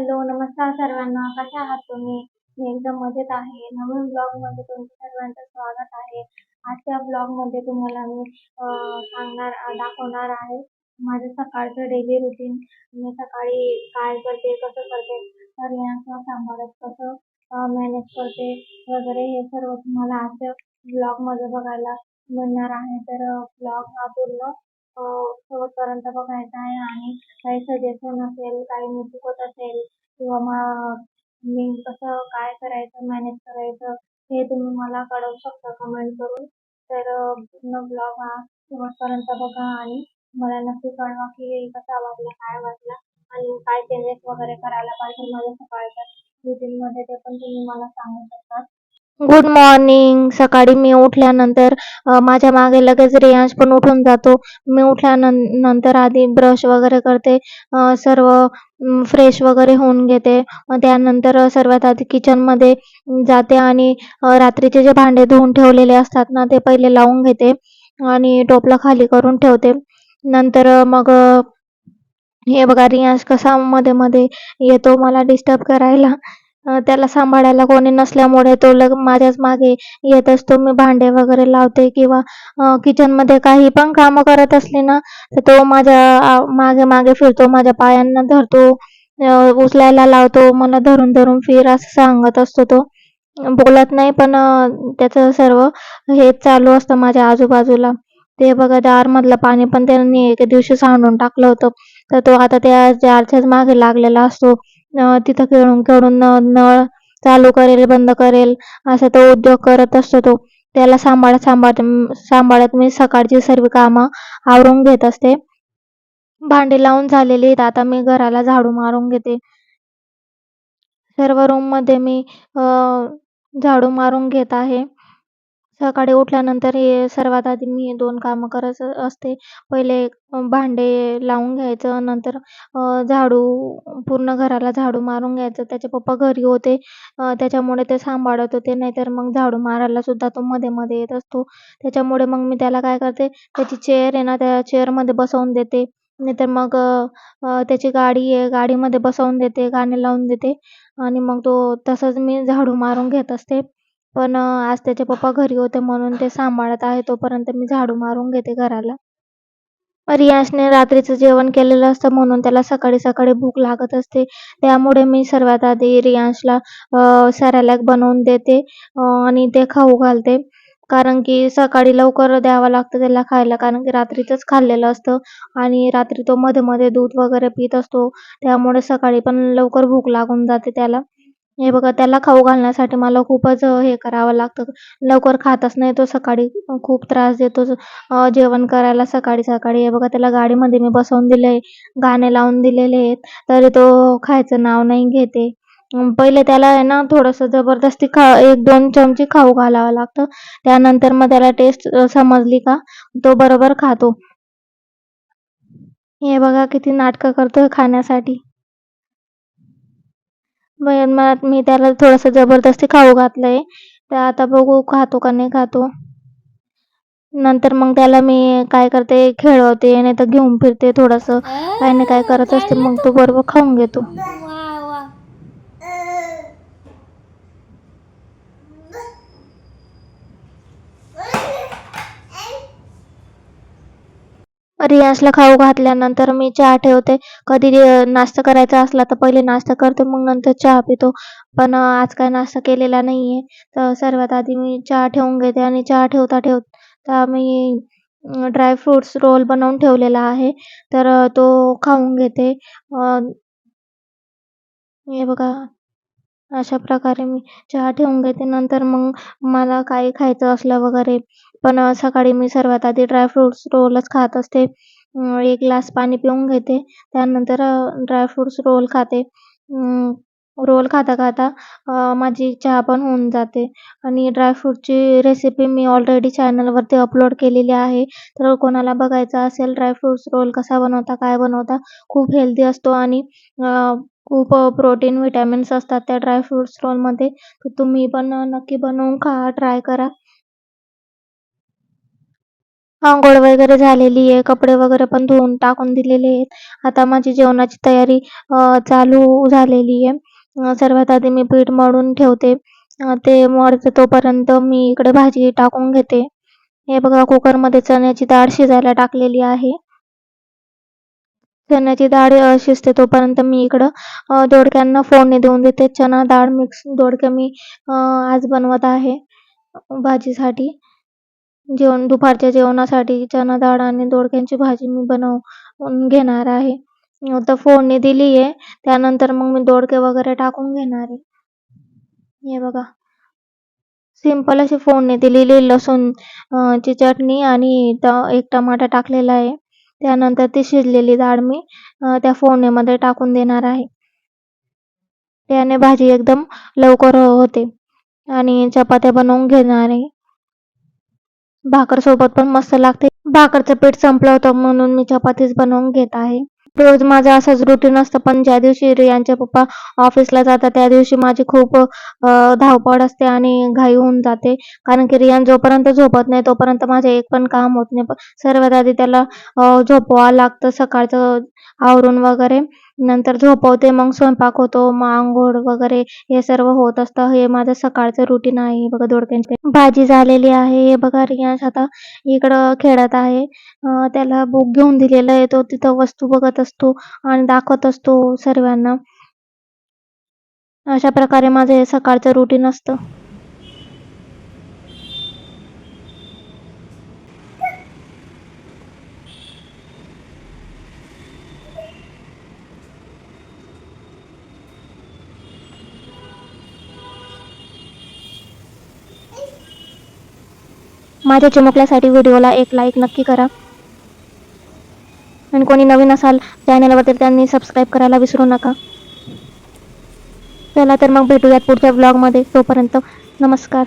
Hello नमस्कार सर्वांना. कशा आहात तुम्ही? मी एकदम मजेत आहे. नवीन ब्लॉगमध्ये तुमचं सर्वांचं स्वागत आहे. आजच्या ब्लॉगमध्ये तुम्हाला मी सांगणार दाखवणार आहे माझं सकाळचं डेली रुटीन मी सकाळी काय करते कसं करते तर यांचं सांभाळत कसं मॅनेज करते वगैरे हे सर्व तुम्हाला आजच्या ब्लॉगमध्ये बघायला मिळणार आहे. तर ब्लॉग हा पूर्ण शेवटपर्यंत बघायचा आहे आणि काही सजेशन असेल काही मी चुकत असेल किंवा मग मी कसं काय करायचं मॅनेज करायचं हे तुम्ही मला कळवू शकता कमेंट करून. तर पूर्ण ब्लॉग हा शेवटपर्यंत बघा आणि मला नक्की कळवा की कसा वाटला काय वाटला आणि काय चेंजेस वगैरे करायला पाहिजे माझ्या सकाळच्या रुटीनमध्ये ते पण तुम्ही मला सांगू शकता. गुड मॉर्निंग सकाळी मी उठल्यानंतर माझ्या मागे लगेच रियांश पण उठून जातो. मी उठल्यानंतर आधी ब्रश वगैरे करते. सर्व फ्रेश वगैरे होऊन घेते. त्यानंतर सर्वात आधी किचनमध्ये जाते आणि रात्रीचे जे भांडे धुवून ठेवलेले असतात ना ते पहिले लावून घेते आणि टोपला खाली करून ठेवते. नंतर मग हे बघा रियांश कसा मध्ये मध्ये येतो मला डिस्टर्ब करायला. त्याला सांभाळायला कोणी नसल्यामुळे तो लग माझ्याच मागे येत असतो. मी भांडे वगैरे लावते किंवा किचनमध्ये काही पण कामं करत असली ना तर तो माझ्या मागे मागे फिरतो. माझ्या पायांना धरतो उचलायला लावतो. मला धरून धरून फिर असं सांगत असतो तो. बोलत नाही पण त्याचं सर्व हे चालू असतं माझ्या आजूबाजूला. ते बघा जारमधलं पाणी पण त्यांनी एके दिवशी सांडून टाकलं होतं. तर तो आता त्या जारच्याच मागे लागलेला असतो. तिथं खेळून खेळून नळ चालू करेल बंद करेल असा तो उद्योग करत असतो तो. त्याला सांभाळत सांभाळत सांभाळत मी सकाळची सर्व कामं आवरून घेत असते. भांडी लावून झालेली आहेत. आता मी घराला झाडू मारून घेते. सर्व रूममध्ये मी झाडू मारून घेत आहे. सकाळी उठल्यानंतर हे सर्वात आधी मी दोन कामं करत असते. पहिले भांडे लावून घ्यायचं नंतर झाडू पूर्ण घराला झाडू मारून घ्यायचं. त्याचे पप्पा घरी होते त्याच्यामुळे ते सांभाळत होते नाहीतर मग झाडू मारायला सुद्धा तो मध्ये मध्ये येत असतो. त्याच्यामुळे मग मी त्याला काय करते त्याची चेअर आहे ना त्या चेअरमध्ये बसवून देते. नाहीतर मग त्याची गाडी आहे गाडीमध्ये बसवून देते गाणे लावून देते. आणि मग तो तसंच मी झाडू मारून घेत असते. पण आज त्याचे पप्पा घरी होते म्हणून ते सांभाळत आहे तोपर्यंत मी झाडू मारून घेते घराला. रियाशने रात्रीचं जेवण केलेलं असतं म्हणून त्याला सकाळी सकाळी भूक लागत असते. त्यामुळे मी सर्वात आधी रियांशला सॅरॅलॅक बनवून देते आणि ते खाऊ घालते. कारण की सकाळी लवकर द्यावं लागतं त्याला खायला कारण की रात्रीचंच खाल्लेलं असतं आणि रात्री तो मध्ये मध्ये दूध वगैरे पित असतो. त्यामुळे सकाळी पण लवकर भूक लागून जाते त्याला. हे बघा त्याला खाऊ घालण्यासाठी मला खूपच हे करावं लागतं. लवकर खातच नाही तो सकाळी. खूप त्रास देतो. जेवण करायला सकाळी सकाळी. हे बघा त्याला गाडीमध्ये मी बसवून दिले आहे गाणे लावून दिलेले आहेत. तरी तो खायचं नाव नाही घेते. पहिले त्याला आहे ना थोडंसं जबरदस्ती खा एक दोन चमचे खाऊ घालावं लागतं. त्यानंतर मग त्याला टेस्ट समजली का तो बरोबर खातो. हे बघा किती नाटकं करतो खाण्यासाठी. मी त्याला थोडंसं जबरदस्ती खाऊ घातलंय. तर आता बघू खातो का नाही खातो. नंतर मग त्याला मी काय करते खेळवते नाही तर घेऊन फिरते थोडंसं. काही ना काय करत असते मग तो बरोबर खाऊन घेतो. रियासला खाऊ घातल्यानंतर मी चहा ठेवते. कधी नाश्ता करायचा असला तर पहिले नाश्ता करते मग नंतर चहा पितो. पण आज काय नाश्ता केलेला नाही आहे तर सर्वात आधी मी चहा ठेवून घेते आणि चहा ठेवता ठेवता मी ड्रायफ्रूट्स रोल बनवून ठेवलेला आहे. तर तो खाऊन घेते. हे बघा. अशा प्रकारे मी चहा ठेवून घेते. नंतर मग मला काही खायचं असलं वगैरे. पण सकाळी मी सर्वात आधी ड्रायफ्रुट्स रोलच खात असते. एक ग्लास पाणी पिऊन घेते. त्यानंतर ड्रायफ्रुट्स रोल खाते. रोल खाता खाता माझी चहा पण होऊन जाते. आणि ड्रायफ्रूटची रेसिपी मी ऑलरेडी चॅनलवरती अपलोड केलेली आहे. तर कोणाला बघायचं असेल ड्रायफ्रूट्स रोल कसा बनवता काय बनवता खूप हेल्दी असतो. आणि खूप प्रोटीन विटॅमिन्स असतात त्या ड्रायफ्रुट्स रोलमध्ये तर तुम्ही पण नक्की बनवून खा ट्राय करा. आंघोळ वगैरे झालेली आहे. कपडे वगैरे पण धुवून टाकून दिलेले आहेत. आता माझी जेवणाची तयारी चालू झालेली आहे. सर्वात आधी मी पीठ मळून ठेवते. ते मळते तोपर्यंत मी इकडे भाजी टाकून घेते. हे बघा कुकरमध्ये चण्याची डाळ शिजायला टाकलेली आहे. चण्याची डाळ शिजते तोपर्यंत मी इकडं दोडक्यांना फोडणी देऊन देते. चणा डाळ मिक्स दोडके मी आज बनवत आहे भाजीसाठी. जेवण दुपारच्या जेवणासाठी चणा डाळ आणि दोडक्यांची भाजी मी बनवून घेणार आहे. आता फोडणी दिली आहे. त्यानंतर मग मी दोडके वगैरे टाकून घेणार आहे. हे बघा. सिंपल अशी फोडणी दिलेली लसूण ची चटणी आणि एक टमाटा टाकलेला आहे. त्यानंतर ती शिजलेली डाळ मी त्या फोडणीमध्ये टाकून देणार आहे. त्याने भाजी एकदम लवकर होते. आणि चपात्या बनवून घेणार आहे. भाकर सोबत पण मस्त लागते. भाकरचं पीठ संपलं होतं म्हणून मी चपातीच बनवून घेत आहे. रोज माझं असंच रुटीन असतं पण ज्या दिवशी रियांचे पप्पा ऑफिसला जातात त्या दिवशी माझी खूप धावपळ असते आणि घाई होऊन जाते. कारण की रियान जोपर्यंत झोपत नाही तोपर्यंत माझं एक पण काम होत नाही. सर्वात आधी त्याला झोपवा झोपवावं लागतं सकाळचं आवरून वगैरे. नंतर झोपवते मग स्वयंपाक होतो मग आंघोळ वगैरे हे सर्व होत असतं. हे माझं सकाळचं रुटीन आहे. बघा दोडक्यांचे भाजी झालेली आहे. हे बघा रियांश आता इकडं खेळत आहे. त्याला बुक घेऊन दिलेलं आहे. तो तिथं वस्तू बघत असतो आणि दाखवत असतो सर्वांना. अशा प्रकारे माझं हे सकाळचं रुटीन असतं. माझ्या चिमुकल्यासाठी व्हिडिओला एक लाईक नक्की करा. आणि कोणी नवीन असाल चॅनलवर तर त्यांनी सबस्क्राईब करायला विसरू नका. चला तर मग भेटूयात पुढच्या ब्लॉगमध्ये तोपर्यंत नमस्कार.